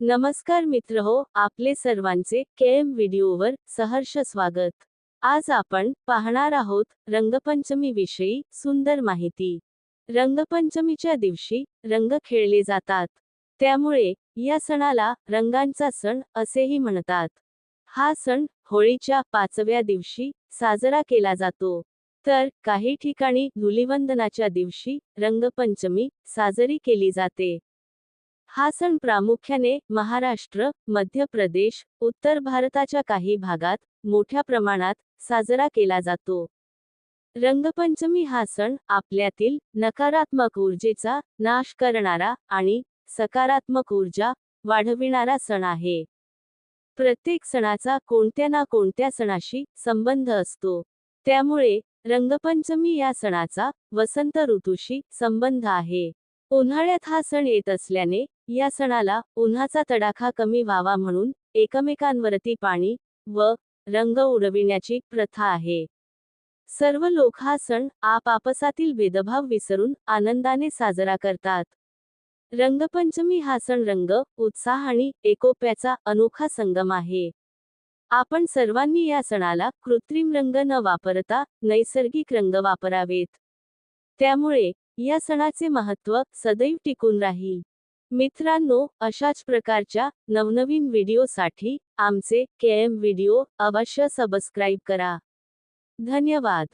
नमस्कार मित्र हो आपले सर्वांचे के एम व्हिडिओवर सहर्ष स्वागत. आज आपण पाहणार आहोत रंगपंचमी विषयी सुंदर माहिती. रंगपंचमीच्या दिवशी रंग खेळले जातात. त्यामुळे या सणाला रंगांचा सण असेही म्हणतात. हा सण होळीच्या पाचव्या दिवशी साजरा केला जातो. तर काही ठिकाणी धुलिवंदनाच्या दिवशी रंगपंचमी साजरी केली जाते. हा सण प्रामुख्याने महाराष्ट्र मध्य प्रदेश उत्तर भारताच्या काही भागात मोठ्या प्रमाणात साजरा केला जातो. रंगपंचमी हा सण आपल्यातील नकारात्मक ऊर्जेचा नाश करणारा आणि सकारात्मक ऊर्जा वाढविणारा सण आहे. प्रत्येक सणाचा कोणत्या ना कोणत्या सणाशी संबंध असतो. त्यामुळे रंगपंचमी या सणाचा वसंत ऋतूशी संबंध आहे. उन्हाळ्यात हा सण येत असल्याने या सणाला उन्हाचा तडाखा कमी व्हावा म्हणून एकमेकांवरती पाणी व रंग उडविण्याची प्रथा आहे. सर्व लोक हा सण आपापसातील भेदभाव विसरून आनंदाने साजरा करतात. रंगपंचमी हा सण रंग उत्साह आणि एकोप्याचा अनोखा संगम आहे. आपण सर्वांनी या सणाला कृत्रिम रंग न वापरता नैसर्गिक रंग वापरावेत. त्यामुळे या सणाचे महत्त्व सदैव टिकून राहील. मित्रांनो अशाच प्रकारच्या नवनवीन व्हिडिओसाठी आमचे के एम व्हिडिओ अवश्य सबस्क्राईब करा. धन्यवाद.